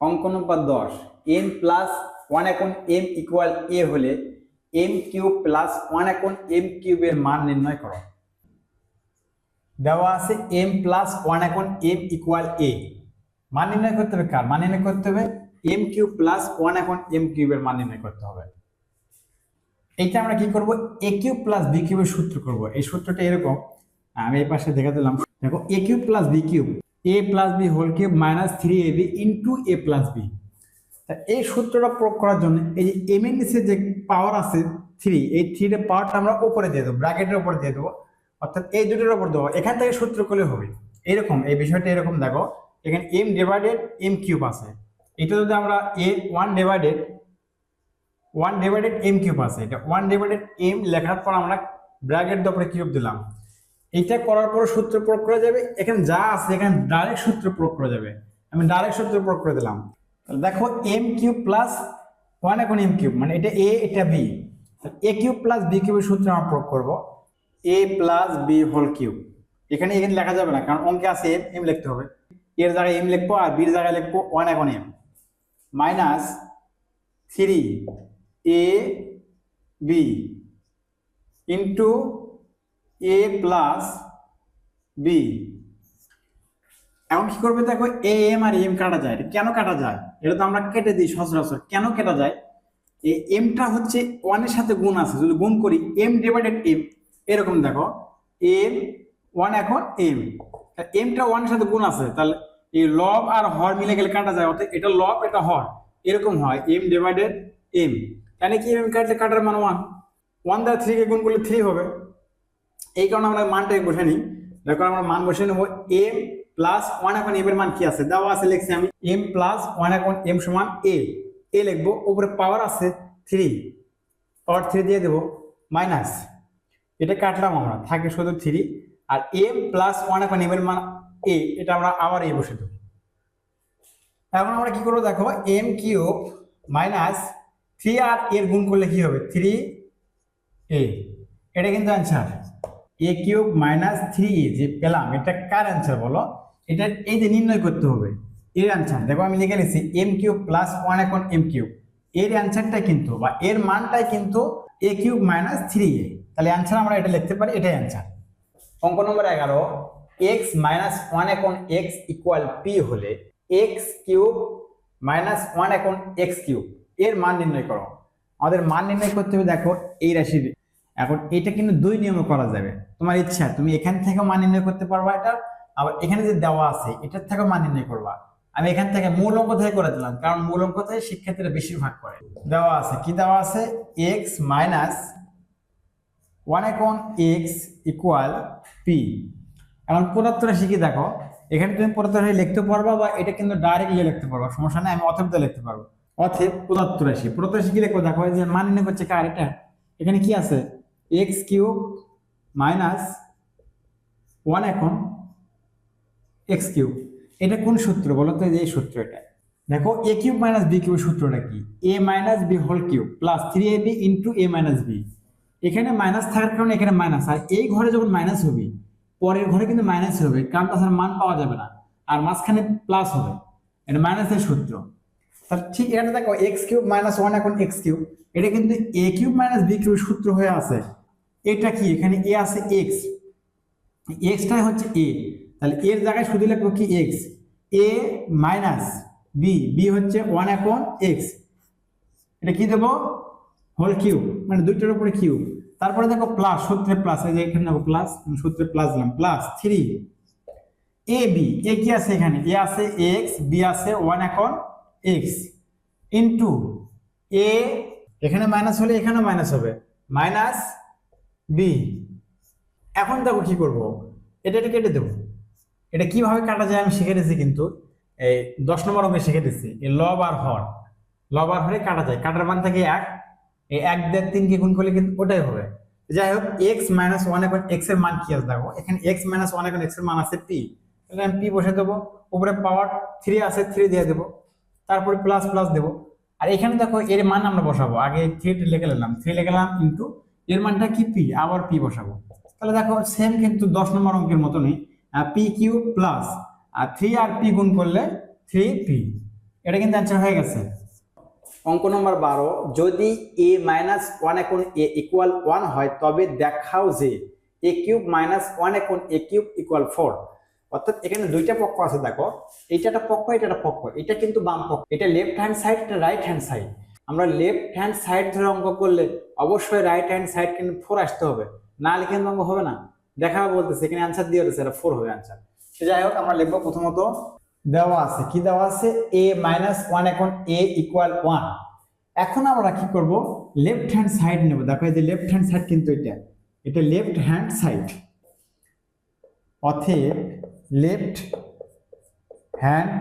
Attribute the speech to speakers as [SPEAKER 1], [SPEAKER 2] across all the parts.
[SPEAKER 1] অঙ্ক নম্বর দশ। M plus one এখন এম ইকুয়াল এ হলে এম কিউব প্লাস ওয়ান এখন এম কিউবের মান নির্ণয় করো। দেওয়া আছে এম প্লাস ওয়ান এখন এম ইকুয়াল এ মান নির্ণয় করতে হবে কার? মান নির্ণয় করতে হবে এম কিউব প্লাস ওয়ান এখন এম কিউবের মান নির্ণয় করতে হবে। এইটা আমরা কি করব? এ কিউব প্লাস বি কিউবের সূত্র করব। এই সূত্রটা এরকম, আমি এই পাশে দেখা দিলাম। দেখো A cube plus B cube A plus B whole cube minus three A B into A plus B তা এই সূত্রটা প্রয়োগ করার জন্য এই যে এম এর নিচে যে পাওয়ার আছে থ্রি এই থ্রির পাওয়ারটা আমরা উপরে দিয়ে দেবো ব্র্যাকেটের উপরে দিয়ে দেবো। অর্থাৎ এই দুটোর উপর দেবো। এখান থেকে সূত্র করলে হবে। এরকম, এই বিষয়টা এরকম দেখো। এখানে এম ডিভাইডেড এম কিউব আছে। এটা যদি আমরা A one divided one divided M cube আছে। এটা ওয়ান ডিভাইডেড এম লেখার পর আমরা ব্র্যাকেট দিয়ে উপরে কিউব দিলাম। এইটা করার পরে সূত্র প্রয়োগ করা যাবে। এখানে যা আছে, এখানে ডাইরেক্ট সূত্র প্রয়োগ করা যাবে। আমি ডাইরেক্ট সূত্র প্রয়োগ করে দিলাম। দেখো এম কিউব প্লাস ওয়ান এখন এম কিউব? মানে এটা এ এটা B A cube plus B কিউবের সূত্র আমরা প্রয়োগ করব। A plus B whole cube এখানে এখানে লেখা যাবে না, কারণ অঙ্কে আছে এম এম লিখতে হবে। এর জায়গায় এম লিখব আর বির জায়গায় লিখব ওয়ান এখন M minus three A B into A plus B এখন কি করবে দেখো এ এম আর এম কাটা যায়, এটা কেন কাটা যায়? এটা তো আমরা কেটে দিই সচরাচর। কেন কেটে যায়? এই এমটা হচ্ছে ওয়ানের সাথে গুণ আছে, যদি গুণ করি এম ডিভাইডেড এম এরকম দেখো। এম ওয়ান এখন এম এমটা ওয়ানের সাথে গুণ আছে, তাহলে এই লব আর হর মিলে গেলে কাটা যায়, অর্থাৎ এটা লব, এটা হর, এরকম হয় এম ডিভাইডেড এম কেন কি এম কাটলে কাটার মান ওয়ান ওয়ান দ্বারা থ্রিকে গুণ করলে থ্রি হবে। এই কারণে আমরা মানটাকে বসে নিই। দেখো আমরা মান বসে নেব এম প্লাস ওয়ান এখন এম এর মান কি আছে? দেওয়া আছে লিখছি আমি এম প্লাস ওয়ান এখন এম সমান এ এ লিখব, উপরে পাওয়ার আছে থ্রি পাওয়ার থ্রি দিয়ে দেবো মাইনাস এটা কাটলাম আমরা, থাকে শুধু থ্রি আর এম প্লাস ওয়ান এখন এম এর মান এ এটা আমরা আবার এ বসে দেবো। এখন আমরা কি করব দেখো এম কিউব মাইনাস থ্রি আর এর গুণ করলে কি হবে? থ্রি এ এটা কিন্তু answer A cube minus three A যে পেলাম, এটা কার অ্যান্সার বলো? এটা এই যে নির্ণয় করতে হবে, এর অ্যান্সার দেখো আমি লিখে নিচ্ছি এম কিউব প্লাস ওয়ান এখন এম কিউব। এর অ্যান্সারটাই কিন্তু, বা এর মানটাই কিন্তু A cube minus three A. তাহলে অ্যান্সার আমরা এটা লিখতে পারি, এটাই অ্যান্সার অঙ্ক নম্বর এগারো এক্স মাইনাস ওয়ান এখন এক্স ইকুয়াল পি হলে এক্স কিউব মাইনাস ওয়ান এখন এক্স কিউব, এর মান নির্ণয় করো। আমাদের মান নির্ণয় করতে হবে, দেখো, এই রাশির এখন এটা কিন্তু দুই নিয়মে করা যাবে। তোমার ইচ্ছা, তুমি এখান থেকে মান নির্ণয় করতে পারবা এটা, আবার এখানে যে দেওয়া আছে, এটার থেকে মান নির্ণয় করবা। আমি এখান থেকে মূল অঙ্ক থেকে করে দিলাম, কারণ মূল অঙ্ক থেকে শিক্ষার্থীরা বেশিরভাগ করে। দেওয়া আছে, কি দেওয়া আছে? এক্স মাইনাস ওয়ান এখন এক্স ইকুয়াল পি এখন পদার্থটা শিখে দেখো, এখানে তুমি পদার্থ লিখতে পারবা বা এটা কিন্তু ডাইরেক্টলি লিখতে পারবা, সমস্যা নেই, আমি অথব দিয়ে লিখতে পারব। অথব পদার্থ রাশি পদার্থ রাশি কি লিখব দেখো যে মান নির্ণয় করছে কার, এটা, এখানে কি আছে? এক্স কিউব মাইনাস ওয়ান এখন এক্স কিউব এটা কোন সূত্র বলো তো? এই সূত্র এটা দেখো A cube minus B cube সূত্রটা কি? A minus B whole cube plus three A B into A minus B এখানে মাইনাস থাকার কারণে এখানে মাইনাস আর এই ঘরে যখন মাইনাস হবে, পরের ঘরে কিন্তু মাইনাস হবে। কারণ তাছাড়া মান পাওয়া যাবে না। আর মাঝখানে প্লাস হবে। এটা মাইনাসের সূত্র। তাহলে ঠিক এটা দেখো এক্স কিউব মাইনাস ওয়ান এখন এক্স কিউব এটা কিন্তু A cube minus B cube সূত্র হয়ে আছে। এটা কি? এখানে এ আছে এক্স এক্সটাই হচ্ছে এ তাহলে এর জায়গায় শুধু লিখব কি X A minus B B হচ্ছে ওয়ান এখন এক্স এটা কি দেবো? Whole cube. মানে দুইটার উপরে কিউব। তারপরে দেখো প্লাস সূত্রে প্লাস এই যে এখানে দেখো প্লাস সূত্রে প্লাস দিলাম। Plus three A B A কি আছে এখানে? এ আছে এক্স বি আছে ওয়ান এখন এক্স ইন্টু এ এখানে মাইনাস হলে এখানেও মাইনাস হবে। মাইনাস বি এখন দেখো কি করব? এটা এটা কেটে দেবো। এটা কীভাবে কাটা যায় আমি শিখে দিয়েছি কিন্তু। এই দশ নম্বর অঙ্কে শিখে দিচ্ছি এই লব আর হর। লব আর হরে কাটা যায়। কাটার মান থেকে এক। এই এক দেড় তিনকে গুণ করলে কিন্তু ওটাই হবে। যাই হোক এক্স মাইনাস ওয়ান এখন এক্সের মান কি আছে দেখো? এখানে এক্স মাইনাস ওয়ান এখন এক্সের মান আছে পি তাহলে আমি পি বসে দেবো। উপরে পাওয়ার থ্রি আছে থ্রি দিয়ে দেবো। তারপরে প্লাস প্লাস দেবো। আর এখানে দেখো এর মান আমরা বসাবো। আগে থ্রি লিখে নিলাম। থ্রি লিখে নিলাম ইন্টু এর মানটা কি পি আবার পি বসাবো। তাহলে দেখো সেম কিন্তু দশ নম্বর অঙ্কের মতনই পি কিউ প্লাস আর থ্রি আর পি গুণ করলে থ্রি পি এটা কিন্তু অ্যান্সার হয়ে গেছে। অঙ্ক নম্বর বারো, যদি এ মাইনাস ওয়ান এখন এ ইকুয়াল ওয়ান হয়, তবে দেখাও যে এ কিউব মাইনাস ওয়ান এখন এ কিউব ইকুয়াল ফোর অর্থাৎ এখানে দুইটা পক্ষ আছে, দেখো। এইটা একটা পক্ষ এটা একটা পক্ষ। এটা কিন্তু বাম পক্ষ। এটা লেফট হ্যান্ড সাইড এটা রাইট হ্যান্ড সাইড আমরা লেফট হ্যান্ড সাইড ধরে অঙ্ক করলে অবশ্যই রাইট হ্যান্ড সাইড কিন্তু ফোর আসতে হবে। না লিখে অঙ্ক হবে না। দেখা বলতেছে, এখানে অ্যান্সার দিয়ে দিচ্ছে এটা ফোর হবে অ্যান্সার তো যাই হোক, আমরা লিখব প্রথমত, দেওয়া আছে। কি দেওয়া আছে? এ মাইনাস ওয়ান এখন এ ইকুয়াল ওয়ান এখন আমরা কি করব? লেফট হ্যান্ড সাইড নেব। দেখো এই যে লেফট হ্যান্ড সাইড কিন্তু এটা। এটা left hand side অথেব left hand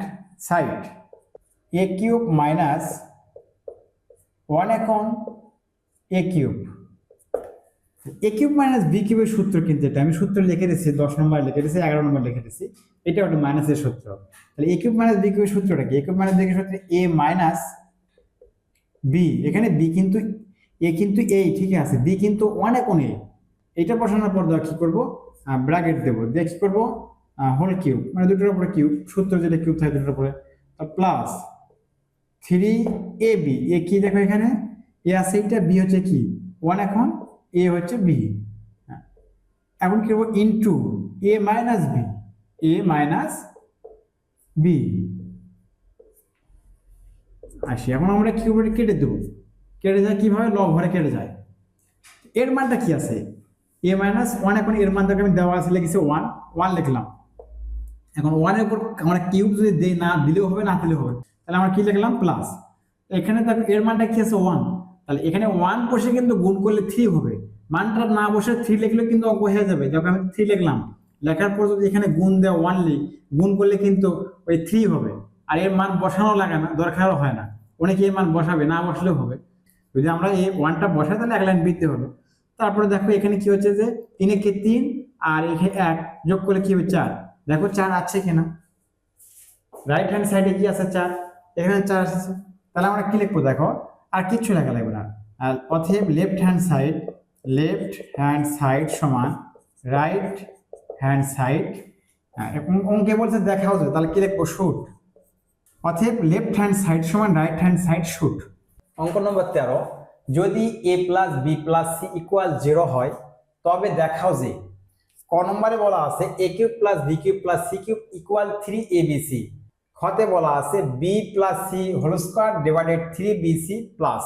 [SPEAKER 1] side A cube minus one এখন A cube A cube minus B কিউবের সূত্র কিন্তু আমি সূত্র লিখে দিচ্ছি দশ নম্বর লিখে দিচ্ছি এগারো নম্বর লিখে দিচ্ছি এটা একটা মাইনাসের সূত্র। তাহলে এ কিউব মাইনাস বি কিউবের সূত্রটা কি? এ কিউব মাইনাস বি কিউবের সূত্র এ মাইনাস বি এখানে বি কিন্তু এ কিন্তু এই ঠিক আছে। বি কিন্তু এখন এ এটা বসানোর পর দেওয়া কি করব? ব্র্যাকেট দেবো। দিয়ে কি করব হোল কিউব। মানে দুটোর উপরে কিউব। সূত্র যেটা কিউব থাকে দুটোর উপরে। Plus three A B A কি দেখো এখানে? এ আছে এইটা বি হচ্ছে কি? ওয়ান এখন এ হচ্ছে বি এখন কি করব? Into A minus B A minus B আসি। এখন আমরা কি করে কেটে দেবো। কেটে যায় কীভাবে? লব ভরে কেটে যায়। এর মানটা কি আছে? এ মাইনাস ওয়ান এখন এর মানটাকে আমি দেওয়া আছে লিখেছি ওয়ান ওয়ান লিখলাম। এখন ওয়ানের উপর আমরা কিউব যদি না দিলেও হবে, না দিলেও হবে। তাহলে আমরা কি লিখলাম? প্লাস এখানে দেখো, এর মানটা কি আছে? ওয়ান তাহলে এখানে ওয়ান বসে কিন্তু গুণ করলে থ্রি হবে। মানটা না বসে থ্রি লিখলেও কিন্তু অঙ্ক হয়ে যাবে। যখন আমি থ্রি লিখলাম। লেখার পর যদি এখানে গুণ দেওয়া ওয়ান লিখ, গুণ করলে কিন্তু ওই থ্রি হবে। আর এর মান বসানো লাগে না, দরকারও হয় না। অনেকে এর মান বসাবে, না বসলেও হবে। যদি আমরা এই ওয়ানটা বসাই, তাহলে এক লাইন বৃত্তি হলো। তারপরে দেখো এখানে কি হচ্ছে যে, তিনে কে তিন আর এখানে এক যোগ করলে কি হবে? চার। দেখো চার আছে কিনা? রাইট হ্যান্ড সাইডে কি আছে চার? এখানে চার আছে। তাহলে আমরা কি লিখব দেখো? আর কিচ্ছু লেখা লাগবে না। আর অথব left hand side left hand side সমান রাইট হ্যান্ড সাইড অঙ্কে বলছে দেখাও যায় তাহলে কি লিখব? শুট অথব লেফট হ্যান্ড সাইড সমান রাইট হ্যান্ড সাইড শুট অঙ্ক নম্বর তেরো। যদি A plus B plus C equal zero হয়, তবে দেখাও যে ক নম্বরে বলা আছে A cube plus B cube plus C cube equal three A B C খতে বলা আছে B plus C whole square divided three B C plus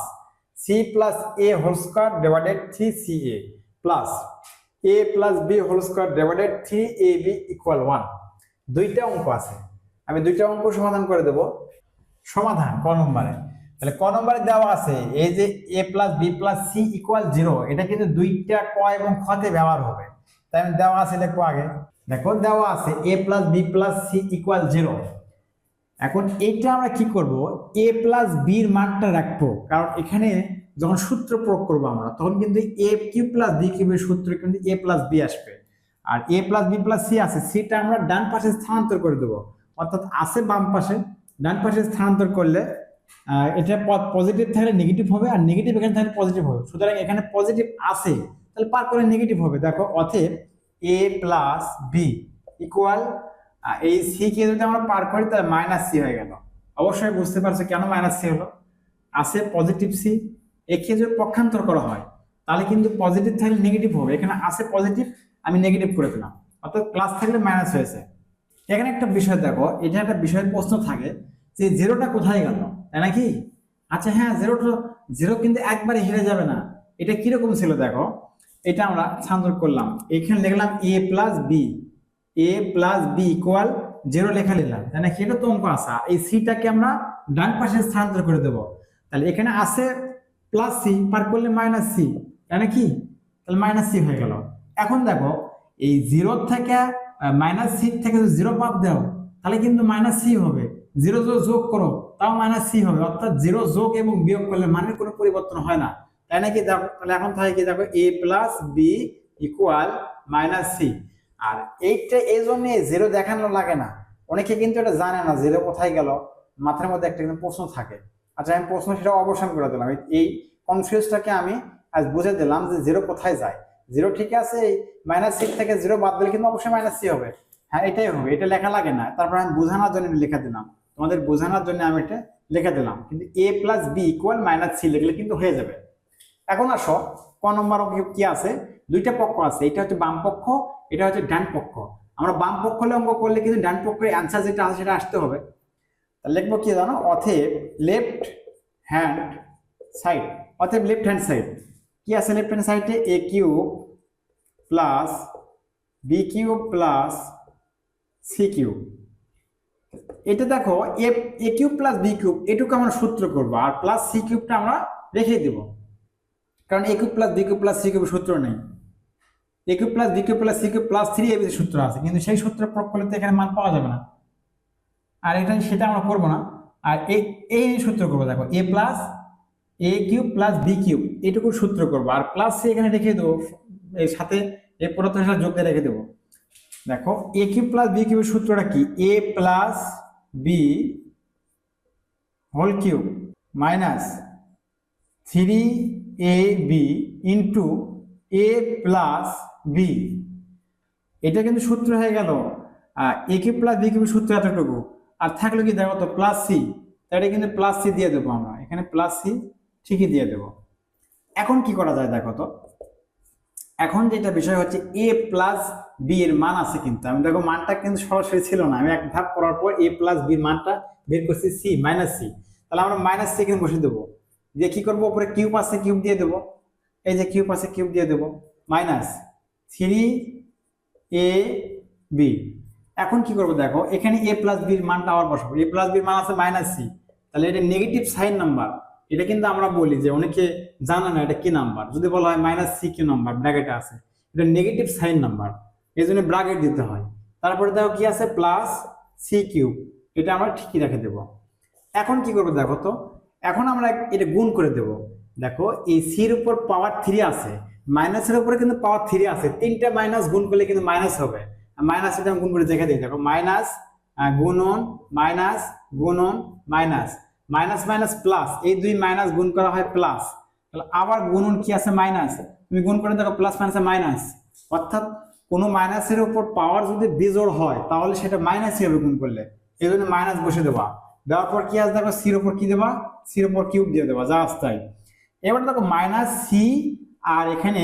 [SPEAKER 1] C plus A whole square divided three C A plus A plus B whole square divided three A B equal one দুইটা অঙ্ক আছে। আমি দুইটা অঙ্ক সমাধান করে দেব। সমাধান ক নম্বরে। তাহলে ক নম্বরে দেওয়া আছে এই যে A plus B plus C equal zero এটা কিন্তু দুইটা ক এবং খতে ব্যবহার হবে। তাই আমি দেওয়া আছে লিখব আগে। দেখো, দেওয়া আছে A plus B plus C equal zero এখন এইটা আমরা কি করব? এ প্লাস বির মানটা রাখব। কারণ এখানে যখন সূত্র প্রয়োগ করব আমরা, তখন কিন্তু এ কিউ প্লাস বি কিউবের সূত্র কিন্তু এ প্লাস বি আসবে। আর A plus B plus C আছে, সিটা আমরা ডান পাশে স্থানান্তর করে দেবো। অর্থাৎ আছে বাম পাশে। ডান পাশে স্থানান্তর করলে এটা পজিটিভ থাকলে নেগেটিভ হবে, আর নেগেটিভ এখানে থাকলে পজিটিভ হবে। সুতরাং এখানে পজিটিভ আছে। তাহলে পার করে নেগেটিভ হবে। দেখো, অতএব এ প্লাস বি ইকুয়াল এই সি কে যদি আমরা পার করি, তাহলে মাইনাস সি হয়ে গেল। অবশ্যই বুঝতে পারছ কেন মাইনাস সি হলো? আছে পজিটিভ সি একে যদি পক্ষান্তর করা হয়, তাহলে কিন্তু পজিটিভ থাকলে নেগেটিভ হবে। এখানে আছে পজিটিভ আমি নেগেটিভ করে দিলাম। অর্থাৎ প্লাস থাকলে মাইনাস হয়েছে। এখানে একটা বিষয় দেখো এটা একটা বিষয়ের প্রশ্ন থাকে যে জিরোটা কোথায় গেল? তাই নাকি? আচ্ছা হ্যাঁ জিরোটা জিরো কিন্তু একবারে হেরে যাবে না। এটা কীরকম ছিল দেখো? এটা আমরা স্থানান্তর করলাম। এখানে লিখলাম A plus B A plus B equal zero লেখা নিলাম। তাই না সেটা তো অঙ্ক আসা এই সিটাকে আমরা ডান পাশে স্থানান্তর করে দেবো। তাহলে এখানে আছে প্লাস সি পার করলে মাইনাস সি তাই কি তাহলে মাইনাস সি হয়ে গেল। এখন দেখো, এই জিরো থেকে মাইনাস সি থেকে যদি জিরো বাদ দাও, তাহলে কিন্তু মাইনাস সি হবে। জিরো যোগ করো, তাও মাইনাস সি হবে। অর্থাৎ জিরো যোগ এবং বিয়োগ করলে মানের কোনো পরিবর্তন হয় না। তাই নাকি? তাহলে এখন থাকে কি? দেখো A plus B equal minus C আর এইটা এই জন্য জিরো দেখানো লাগে না। অনেকে কিন্তু এটা জানে না জিরো কোথায় গেল? মাথার মধ্যে একটা কিন্তু প্রশ্ন থাকে। আচ্ছা আমি প্রশ্ন সেটা অবসান করে দিলাম। এই- কনফিউজটাকে আমি আজ বুঝে দিলাম যে জিরো কোথায় যায়। জিরো ঠিক আছে মাইনাস সি থেকে জিরো বাদ দিলে কিন্তু অবশ্যই মাইনাস সি হবে। হ্যাঁ এটাই হবে। এটা লেখা লাগে না। তারপর আমি বোঝানোর জন্য লেখা দিলাম। তোমাদের বোঝানোর জন্য আমি এটা লিখে দিলাম। কিন্তু A plus B equal minus C লিখলে কিন্তু হয়ে যাবে। এখন আসো, ক নম্বর অঙ্কে কি আছে? দুইটা পক্ষ আছে, এটা হচ্ছে বাম পক্ষ, এটা হচ্ছে ডান পক্ষ। আমরা বাম পক্ষ অঙ্ক করলে কিন্তু ডান পক্ষের অ্যান্সার যেটা আছে সেটা আসতে হবে। লিখব কি জানো? অথেব লেফট হ্যান্ড সাইড অথেব লেফট হ্যান্ড সাইড কি আছে লেফট হ্যান্ড সাইডে A cube plus B cube plus C cube এটা দেখো A cube plus B cube এটুকু আমরা সূত্র করব, আর প্লাস সি কিউবটা আমরা রেখে দেব। কারণ A cube plus B plus C cube সূত্র নেই। A cube plus B plus C cube plus three ABC সূত্র আছে, কিন্তু সেই সূত্র প্রয়োগ করলে তো এখানে মান পাওয়া যাবে না। আর এটা সেটা আমরা করব না। আর এই সূত্র করব, দেখো A plus A cube plus B cube এটুকু সূত্র করব। আর প্লাস সি এখানে রেখে দেবো, এর সাথে এ পুরাতন সাথে যোগ দিয়ে রেখে দেবো। দেখো এ কিউব প্লাস বি কিউবের সূত্রটা কি? A plus B whole cube minus three A B into A plus B এটা কিন্তু সূত্র হয়ে গেল। এ কিউব প্লাস বি কিউবের সূত্র এতটুকু। আর থাকল কি দেখো তো প্লাস সি তাহলে কিন্তু প্লাস সি দিয়ে দেবো আমরা। এখানে প্লাস সি ঠিকই দিয়ে দেবো। এখন কি করা যায় দেখো তো? এখন যেটা বিষয় হচ্ছে এ প্লাস বি এর মান আছে কিন্তু। আমি দেখো মানটা কিন্তু সরাসরি ছিল না। আমি এক ধাপ করার পর এ প্লাস বি মানটা বের করছি সি মাইনাস সি তাহলে আমরা মাইনাস সি এখানে বসে দেবো। দিয়ে কি করব? উপরে কিউব আছে কিউব দিয়ে দেবো। এই যে কিউব আছে কিউব দিয়ে দেবো। মাইনাস থ্রি এ বি এখন কি করব দেখো, এখানে এ প্লাস বির মানটা আবার বসাবো। এ প্লাস বির মান আছে মাইনাস সি তাহলে এটা নেগেটিভ সাইন নাম্বার এটা কিন্তু আমরা বলি যে অনেকে জানে না এটা কি নাম্বার যদি বলা হয় মাইনাস সি কি নাম্বার ব্র্যাকেটে আছে। এটা নেগেটিভ সাইন নাম্বার এই জন্য ব্র্যাকেট দিতে হয়। তারপরে দেখো কি আছে? প্লাস সি কিউব এটা আমরা ঠিকই রেখে দেবো। এখন কি করব দেখো তো? এখন আমরা এটা গুণ করে দেব। দেখো, এই সির উপর পাওয়ার থ্রি আছে মাইনাসের উপরে কিন্তু পাওয়ার থ্রি আছে। তিনটা মাইনাস গুণ করলে কিন্তু মাইনাস হবে। মাইনাস এটা গুণ করে দেখে দিই। দেখো মাইনাস গুণন মাইনাস গুণন মাইনাস মাইনাস মাইনাস প্লাস এই দুই মাইনাস গুণ করা হয় প্লাস তাহলে আবার গুণন কি আছে? মাইনাস তুমি গুণ করে দেখো প্লাস মাইনাসে মাইনাস অর্থাৎ কোনো মাইনাসের উপর পাওয়ার যদি বিজোড় হয়, তাহলে সেটা মাইনাসই হবে গুণ করলে। এই জন্য মাইনাস বসে দেবা। দেওয়ার পর কি আসবে দেখো সির উপর কি দেবা? সির উপর কিউব দিয়ে দেবা যা আসতাই এবার দেখো মাইনাস সি আর এখানে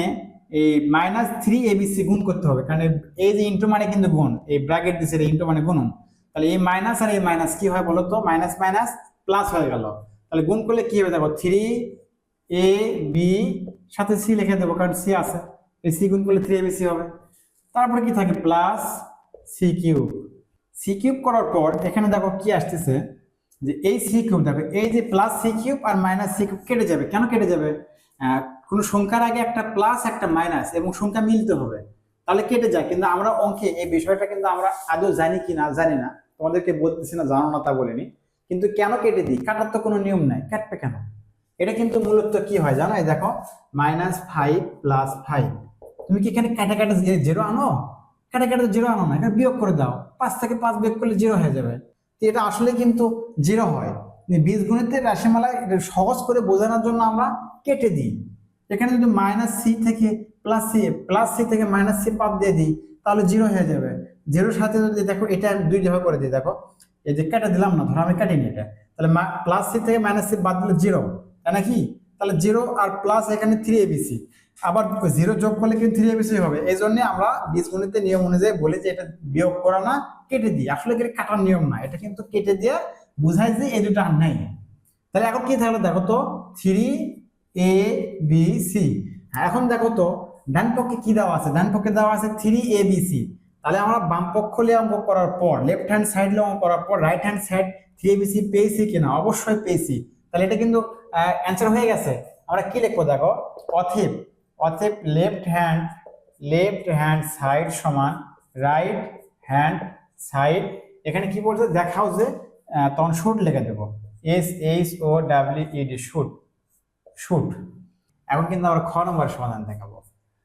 [SPEAKER 1] এই মাইনাস থ্রি এবিসি গুণ করতে হবে, কারণ এই যে ইন্টু মানে কিন্তু গুণ, এই ব্র্যাকেট দিচ্ছে ইন্টু মানে গুণন। তাহলে এই মাইনাস আর এই মাইনাস কি হয় বলো তো? মাইনাস মাইনাস প্লাস হয়ে গেল। তাহলে গুণ করলে কি হবে দেখো? থ্রি এ বি সাথে সি লিখে দেবো, কারণ সি আছে। এই সি গুণ করলে থ্রি এ এবিসি হবে। তারপরে কি থাকে? Plus C cube C cube করার পর এখানে দেখো কি আসতেছে? যে এই সি কিউব দেখো এই যে প্লাস সি কিউব আর মাইনাস সি কিউব কেটে যাবে। কেন কেটে যাবে? কোনো সংখ্যার আগে একটা প্লাস একটা মাইনাস এবং সংখ্যা মিলতে হবে। তাহলে কেটে যায়। কিন্তু আমরা অঙ্কে এই বিষয়টা কিন্তু আমরা আদৌ জানি কি না, জানি না। তোমাদেরকে বলতেছি না, জানো না তা বলিনি। কিন্তু কেন কেটে দিই? কাটার তো কোনো নিয়ম নাই। কাটবে কেন? এটা কিন্তু মূলত কি হয় জানো? এই দেখো মাইনাস ফাইভ প্লাস ফাইভ তুমি কি এখানে কাটা কাটা জিরো আনো? কাটা কাটা জিরো আনো না। এটা বিয়োগ করে দাও। পাঁচ থেকে পাঁচ বিয়োগ করলে জিরো হয়ে যাবে। এটা আসলে কিন্তু জিরো হয়। বীজ গণিতের রাশিমালায় এটা সহজ করে বোঝানোর জন্য আমরা কেটে দিই। এখানে যদি মাইনাস সি থেকে প্লাস সি প্লাস সি থেকে মাইনাস সি বাদ দিয়ে দিই, তাহলে জিরো হয়ে যাবে। জিরোর সাথে যদি দেখো, এটা আমি দুই ভাবে করে দিই, দেখো। এই যে কেটে দিলাম না, ধরো আমি কাটিনি এটা। তাহলে প্লাস সি থেকে মাইনাস সি বাদ দিলে জিরো তাই নাকি? তাহলে জিরো আর প্লাস এখানে থ্রি এবিসি আবার জিরো যোগ করলে কিন্তু থ্রি এবিসি হবে। এই জন্য আমরা বীজগণিতের নিয়ম অনুযায়ী বলি যে এটা বিয়োগ করা না, কেটে দিই আসলে কাটার নিয়ম না, এটা কিন্তু কেটে দিয়ে বোঝায় যে এই দুটো আর নেই। তাহলে এখন কি থাকল দেখো তো? থ্রি এ বি সি এখন দেখো তো, ডান পক্ষে কি দেওয়া আছে? ডান পক্ষে দেওয়া আছে থ্রি এ বি সি তাহলে আমরা বাম পক্ষ নিয়ে অঙ্ক করার পর লেফট হ্যান্ড সাইড লে অঙ্ক করার পর right hand side three A B C পেয়েছি কিনা? অবশ্যই পেয়েছি। তাহলে এটা কিন্তু অ্যান্সার হয়ে গেছে। আমরা কি লিখব দেখো? অথেব অথেব left hand left hand side সমান রাইট হ্যান্ড সাইড এখানে কি বলছে? দেখাও যে তখন শুট লিখে দেবো। S H O W E D shoot শুট এখন কিন্তু আমরা খ নম্বর সমাধান দেখাবো।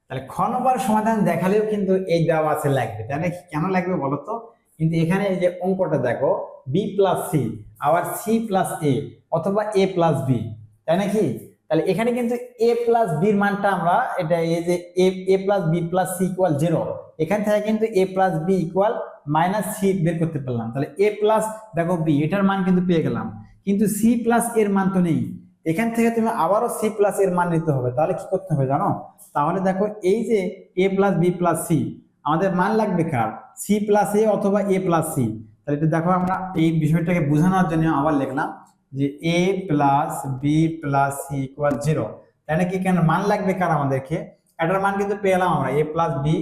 [SPEAKER 1] তাহলে খ নম্বর সমাধান দেখালেও কিন্তু এই দেওয়া আছে লাগবে। নাকি কেন লাগবে বলো তো? কিন্তু এখানে যে অঙ্কটা দেখো বি প্লাস সি আবার সি প্লাস এ অথবা এ প্লাস বি তাই নাকি? তাহলে এখানে কিন্তু এ প্লাস বির মানটা আমরা এটা এই যে A plus B plus C equal zero এখান থেকে কিন্তু A plus B equal minus C বের করতে পারলাম। তাহলে এ প্লাস দেখো বি এটার মান কিন্তু পেয়ে গেলাম। কিন্তু সি প্লাস এর মান তো নেই। এখান থেকে তুমি আবারও সি প্লাস এর মান নিতে হবে। তাহলে কি করতে হবে জানো? তাহলে দেখো এই যে A plus B plus C আমাদের মান লাগবে কার? সি প্লাস এ অথবা এ প্লাস সি তাহলে এটা দেখো আমরা এই বিষয়টাকে বোঝানোর জন্য আবার লিখলাম। যে A plus B plus C equal zero তাহলে কি কেন মান লাগবে কার আমাদেরকে? এটার মান কিন্তু পেলাম আমরা। A plus B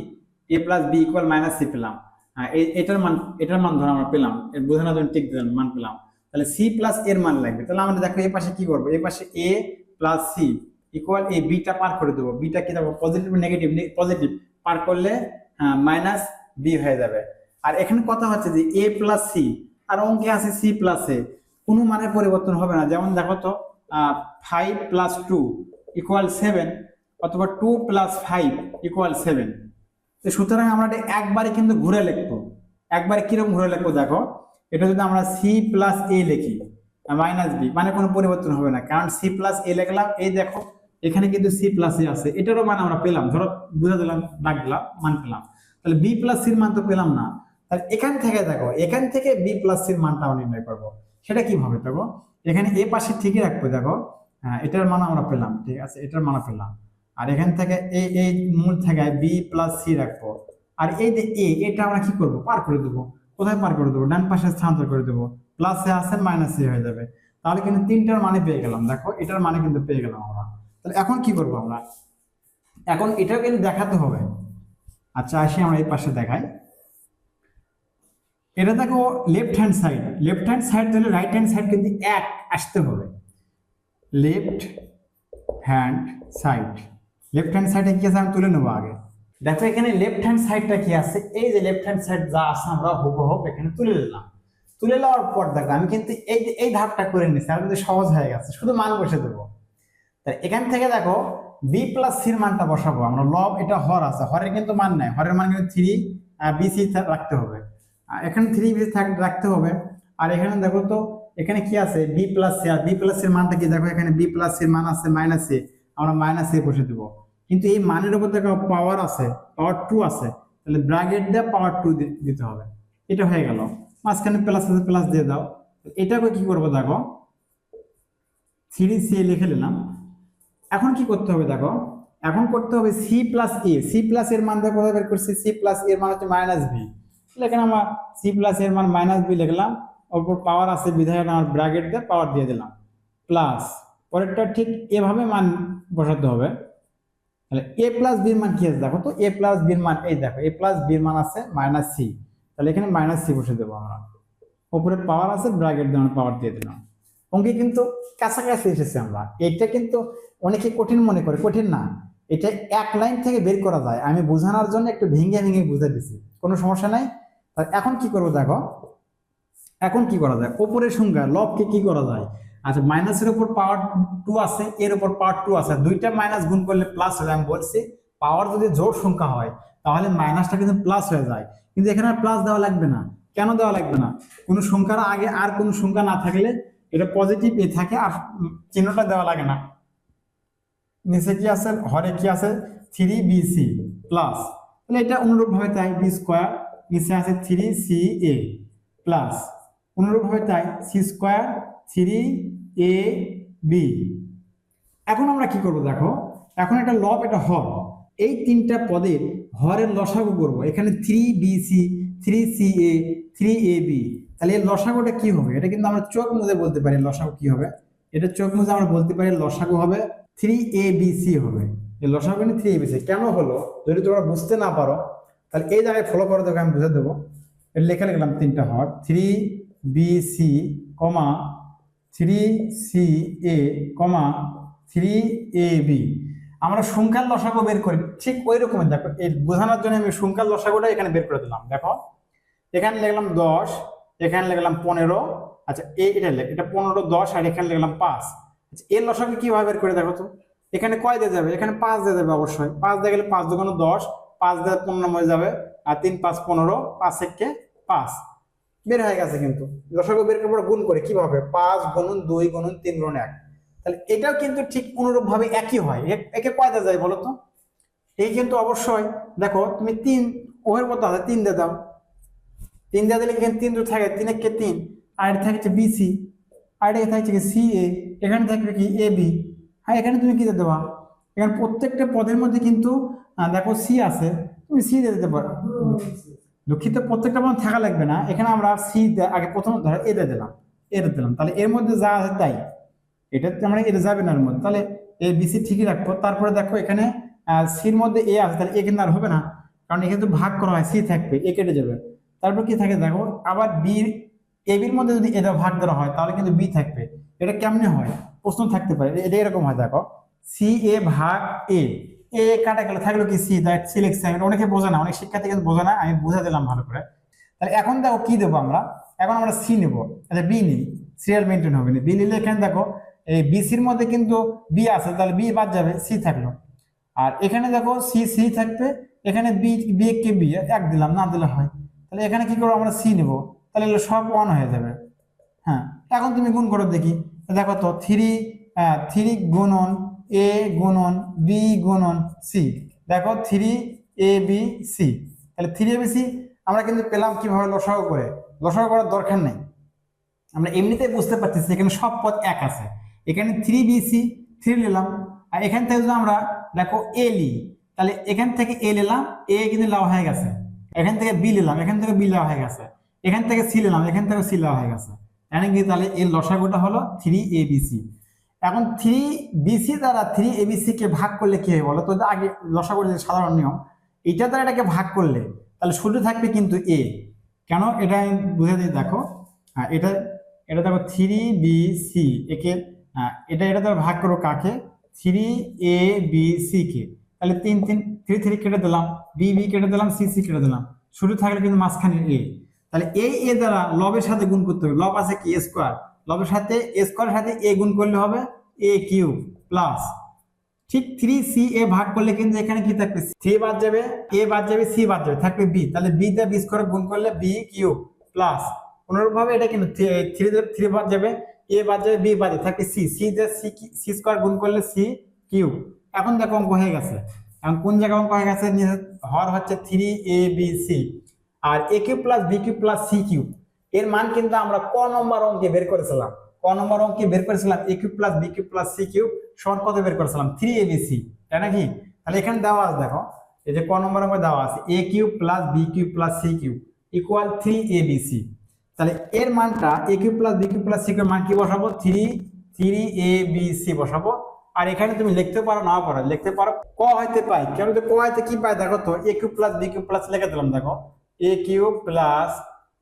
[SPEAKER 1] A plus B equal minus C পেলাম। হ্যাঁ এটার মান এটার মান ধরো আমরা পেলাম। বোঝানোর জন্য ঠিক মান পেলাম। তাহলে সি প্লাস এর মান লাগবে। তাহলে আমরা দেখো এই পাশে কি করব? এই পাশে এ প্লাস সি ইকুয়াল এই বিটা পার করে দেবো। বিটা কি দেবো? পজিটিভ নেগেটিভ পজিটিভ পার করলে হ্যাঁ মাইনাস বি হয়ে যাবে। আর এখানে কথা হচ্ছে যে এ প্লাস সি আর অঙ্কে আছে সি প্লাস এ কোনো মানের পরিবর্তন হবে না। যেমন দেখো তো five plus two equal seven অথবা two plus five equal seven তো সুতরাং আমরা এটা একবারে কিন্তু ঘুরে লিখব। একবারে কীরকম ঘুরে লিখব দেখো, এটা যদি আমরা সি প্লাস এ লিখি মাইনাস বি মানে কোনো পরিবর্তন হবে না। কারণ সি প্লাস এ লিখলাম, এই দেখো, এখানে কিন্তু সি প্লাস এ আছে। এটারও মান আমরা পেলাম, ধরো বুঝা দিলাম ডাক দিলাম, মান পেলাম। তাহলে বি প্লাস সির মান তো পেলাম না। তাহলে এখান থেকে দেখো, এখান থেকে বি প্লাস সির মানটা আমরা নির্ণয় করব। সেটা কীভাবে? দেখো, এখানে এ পাশে ঠিকই রাখব, দেখো। হ্যাঁ এটার মান আমরা পেলাম, ঠিক আছে? এটার মান পেলাম। আর এখান থেকে এই এই মূল থেকে বি প্লাস সি রাখব। আর এই যে এ, এটা আমরা কি করব? পার করে দেবো। কোথায় পার করে দেবো? ডান পাশে স্থানান্তর করে দেবো। প্লাসে আছে, মাইনাসে হয়ে যাবে। তাহলে কিন্তু তিনটার মানে পেয়ে গেলাম। দেখো, এটার মানে কিন্তু পেয়ে গেলাম আমরা। তাহলে এখন কি করব আমরা? এখন এটাও কিন্তু দেখাতে হবে। আচ্ছা আসি আমরা এই পাশে দেখাই। এটা দেখো left hand side left hand side তাহলে রাইট হ্যান্ড সাইড কিন্তু এক আসতে হবে। Left hand side left hand সাইডে কি আছে আমি তুলে নেব আগে। দেখো এখানে লেফট হ্যান্ড সাইডটা কি আছে? এই যে লেফট হ্যান্ড সাইড যা আছে আমরা হুবহুব এখানে তুলে নিলাম। তুলে নেওয়ার পর দেখো আমি কিন্তু এই এই ধাপটা করে নিচ্ছি আমার কিন্তু সহজ হয়ে গেছে, শুধু মান বসে দেবো। তাই এখান থেকে দেখো বি প্লাস সির মানটা বসাবো আমরা লব এটা হর আছে, হরের কিন্তু মান নাই, হরের মান কিন্তু থ্রি বি সি রাখতে হবে। আর এখানে থ্রি বি রাখতে হবে। আর এখানে দেখো তো, এখানে কি আছে? বি প্লাস সি আর বি প্লাস এর মানটা কি? দেখো এখানে বি প্লাস এর মান আছে মাইনাস এ আমরা মাইনাস এ বসে দেবো। কিন্তু এই মানের উপর দেখো পাওয়ার আছে পাওয়ার টু আছে। তাহলে ব্র্যাকেট দিয়ে পাওয়ার টু দিতে হবে। এটা হয়ে গেল। মাঝখানে প্লাস আছে প্লাস দিয়ে দাও। এটাকে কি করব দেখো? থ্রি সি লিখে নিলাম। এখন কি করতে হবে দেখো? এখন করতে হবে C plus A C plus এর মান দেখো বের করছি? সি প্লাস এর মান হচ্ছে মাইনাস বি এখানে আমরা সি প্লাস এর মান মাইনাস বি লিখলাম ওপর পাওয়ার আছে বিধায় আমার ব্র্যাকেট দিয়ে পাওয়ার দিয়ে দিলাম। প্লাস পরেরটা ঠিক এভাবে মান বসাতে হবে। তাহলে এ প্লাস বির মান কি আছে? দেখো তো এ প্লাস বির মান, এই দেখো এ প্লাস বির মান আছে মাইনাস সি তাহলে এখানে মাইনাস সি বসে দেবো আমরা। উপরে পাওয়ার আছে ব্র্যাকেট দিয়ে আমরা পাওয়ার দিয়ে দিলাম। অঙ্কে কিন্তু কাছাকাছি এসেছে আমরা। এটা কিন্তু অনেকে কঠিন মনে করে, কঠিন না। এটা এক লাইন থেকে বের করা যায়। আমি বোঝানোর জন্য একটু ভেঙে ভেঙে বুঝে দিছি। কোনো সমস্যা নাই? এখন কি করব দেখো? এখন কি করা যায়? ওপরের সংখ্যা লবকে কি করা যায়? আচ্ছা মাইনাসের উপর পাওয়ার টু আছে, এর উপর পাওয়ার টু আছে। দুইটা মাইনাস গুণ করলে প্লাস হয়ে আমি বলছি পাওয়ার যদি জোর সংখ্যা হয়, তাহলে মাইনাসটা কিন্তু প্লাস হয়ে যায়। কিন্তু এখানে প্লাস দেওয়া লাগবে না। কেন দেওয়া লাগবে না? কোনো সংখ্যার আগে আর কোনো সংখ্যা না থাকলে এটা পজিটিভ এ থাকে আর চিহ্নটা দেওয়া লাগে না। নিচে কি আছে? হরে কি আছে? থ্রি বি সি প্লাস তাহলে এটা অনুরূপভাবে তাই বি স্কোয়ার নিচে আছে থ্রি সি এ প্লাস অনুরূপভাবে তাই C square three A B এখন আমরা কি করব দেখো? এখন একটা লব এটা হর। এই তিনটা পদের হরের লসাগু করব। এখানে three B C three C A three A B তাহলে এর লসাগুটা কি হবে? এটা কিন্তু আমরা চোখ মুজে বলতে পারি লসাগু কি হবে। এটা চোখ মুজে আমরা বলতে পারি লসাগু হবে থ্রি এ বি সি হবে। এই লসাগু থ্রি এ বি সি কেন হলো? যদি তোমরা বুঝতে না পারো তাহলে এই জায়গায় ফলো করে দেবো আমি বুঝে দেবো। লেখা লিখলাম তিনটা হর। Three B C comma three C A comma three A B আমরা সংখ্যার লসাগু বের করি। ঠিক ওই রকমের দেখো, এই বোঝানোর জন্য আমি সংখ্যার লসাগুটা এখানে বের করে দিলাম। দেখো, এখানে লিখলাম দশ, এখানে লিখলাম পনেরো। আচ্ছা এই এটা লেখ, এটা পনেরো, দশ, আর এখানে লিখলাম পাঁচ। আচ্ছা এর লসাগু কীভাবে বের করে দেখো তো? এখানে কয় দিয়ে যাবে? এখানে পাঁচ দিয়ে যাবে অবশ্যই। পাঁচ দিয়ে গেলে পাঁচ দুগুণ দশ পাঁচ দিয়ে পনেরো হয়ে যাবে, আর তিন পাঁচ পনেরো, পাঁচ একে পাঁচ। বের হয়ে গেছে কিন্তু। লসাগু বের করে গুণ করে কীভাবে পাঁচ গুণন দুই গুণন তিন গুণন এক। তাহলে এটাও কিন্তু ঠিক অনুরূপ ভাবে একই হয়। একে কয়টা যায় বলো তো? এই কিন্তু অবশ্যই, দেখো, তুমি তিন ওহের মতো আছে? তিন দিয়ে দাও। তিন দিয়ে দিলে এখানে তিন তো থাকে? তিন একে তিন। আর থাকছে বিসি আর এটা থাকছে কি সি এ। এখানে থাকবে কি এ বি। হ্যাঁ এখানে তুমি কি দেওয়া এখানে প্রত্যেকটা পদের মধ্যে কিন্তু দেখো সি আছে। তুমি সি দিয়ে দিতে পারো। দুঃখিত, প্রত্যেকটা পদ থাকা লাগবে না। এখানে আমরা সি আগে প্রথম ধরো এটা দিলাম। এটা দিলাম। তাহলে এর মধ্যে যা আছে তাই। এটা আমরা এটা যাবে না এর মধ্যে। তাহলে এ বিসি ঠিকই রাখব। তারপরে দেখো এখানে সির মধ্যে এ আছে। তাহলে এ কিন্তু আর হবে না। কারণ এখানে তো ভাগ করা হয়। সি থাকবে এ কেটে যাবে। তারপর কি থাকে দেখো, আবার বি এ বির মধ্যে যদি এটা ভাগ দেওয়া হয়, তাহলে কিন্তু বি থাকবে। এটা কেমনে হয়? প্রশ্ন থাকতে পারে। এটা এরকম হয়, দেখো। সি এ ভাগ এ এ কাটা গেলে থাকল কি সি দ্যাট সিলেকশন অনেকে বোঝে না, অনেক শিক্ষার্থী কিন্তু বোঝে না, আমি বুঝা দিলাম ভালো করে। তাহলে এখন দেখো কি দেবো আমরা? এখন আমরা সি নেব। আচ্ছা বি নিই। সিরিয়াল মেনটেন হবে না। বি নিলে এখানে দেখো, এই বিসির মধ্যে কিন্তু বি আছে, তাহলে বি বাদ যাবে সি থাকল। আর এখানে দেখো সি সি থাকবে, এখানে বি বি কে বি এক দিলাম, না দিলে হয়। তাহলে এখানে কি করব আমরা সি নেব। তাহলে এগুলো সব ওয়ান হয়ে যাবে। হ্যাঁ এখন তুমি গুণ করো দেখি। দেখো তো থ্রি থ্রি গুণন এ গুণন বি গুণন সি দেখো থ্রি এ বি সি তাহলে থ্রি এ বি সি আমরা কিন্তু পেলাম কীভাবে লসাগু করে? লসাগু করার দরকার নেই। আমরা এমনিতেই বুঝতে পারতেছি এখানে সব পদ এক আছে। এখানে থ্রি বিসি থ্রি নিলাম। আর এখান থেকে যদি আমরা দেখো এ লি তাহলে এখান থেকে এ নিলাম এ কিন্তু লাভ হয়ে গেছে। এখান থেকে বি নিলাম, এখান থেকে বি লাভ হয়ে গেছে। এখান থেকে সি নিলাম, এখান থেকে সি লাভ হয়ে গেছে। এখানে কি তাহলে এর লসাগুটা হলো থ্রি এ বিসি এখন থ্রি বিসি দ্বারা থ্রি এ বিসি কে ভাগ করলে কি হয় বলো? তো আগে লসাগুর যে সাধারণ নিয়ম, এটা দ্বারা এটাকে ভাগ করলে তাহলে শুধু থাকবে কিন্তু এ কেন? এটা আমি বুঝে দিই, দেখো। হ্যাঁ এটা এটা দেখো থ্রি বি সি একে এটা এটা দ্বারা ভাগ করো কাকে? থ্রি এ বি সি কে। তাহলে তিন তিন থ্রি থ্রি কেটে দিলাম বি বি কেটে দিলাম সি সি কেটে দিলাম। শুরু থাকলে কিন্তু মাঝখানে এ তাহলে এই এ দ্বারা লবের সাথে গুণ করতে হবে। লব আছে কি? স্কোয়ার লবের সাথে স্কোয়ারের সাথে এ গুণ করলে হবে এ কিউব প্লাস ঠিক থ্রি সি এ ভাগ করলে কিন্তু এখানে কি থাকবে? সি বাদ যাবে এ বাদ যাবে সি বাদ যাবে, থাকবে বি তাহলে বি দিয়ে বি স্কোয়ার গুণ করলে বি কিউব প্লাস অনুরূপ ভাবে এটা কিন্তু থ্রি থ্রি বাদ যাবে এ বাদ যাবে বি বাদ যাবে, থাকবে সি সি দিয়ে সি সি স্কোয়ার গুণ করলে সি কিউব এখন দেখো অঙ্ক হয়ে গেছে। এখন কোন জায়গায় অঙ্ক হয়ে গেছে? হর হচ্ছে three A B C R A cube plus B cube plus C cube এর মান কিন্তু আমরা ক নম্বর অঙ্কে বের করেছিলাম। ক নম্বর অঙ্কে বের করেছিলাম A cube plus B cube plus C cube, সমান কত বের করেছিলাম? থ্রি এ বি সি তাই নাকি? তাহলে এখানে দেওয়া আছে, দেখো, এই যে ক নম্বর অঙ্কে দেওয়া আছে A cube plus B cube plus C cube equal three A B C তাহলে এর মানটা A cube plus B cube plus C cube মান কি বসাবো? Three three A B C বসাবো। আর এখানে তুমি লিখতে পারো না পারো, লিখতে পারো, ক হইতে পাই। কেন তো ক হইতে কি পাই? দেখো তো A cube plus B cube plus লিখে দিলাম, দেখো A cube plus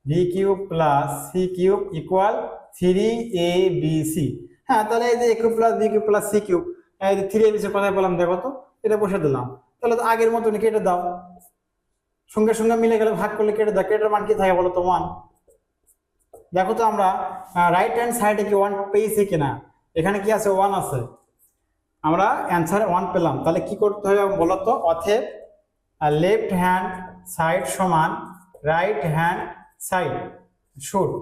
[SPEAKER 1] B cube plus C cube equal three A B C হ্যাঁ তাহলে এই যে A cube plus B cube plus C cube এই যে থ্রি এ বি সি কোথায় বললাম দেখো তো? এটা বসে দিলাম। তাহলে তো আগের মতন কেটে দাও। সঙ্গে সঙ্গে মিলে গেলে ভাগ করলে কেটে দাও। কেটের মান কি থাকে বলো তো? ওয়ান দেখো তো আমরা রাইট হ্যান্ড সাইডে কি ওয়ান পেয়েছি কিনা? এখানে কি আছে? ওয়ান আছে। আমরা অ্যান্সার ওয়ান পেলাম। তাহলে কি করতে হবে বলো তো? অথেব লেফট হ্যান্ড সাইড সমান রাইট হ্যান্ড সাইড শুট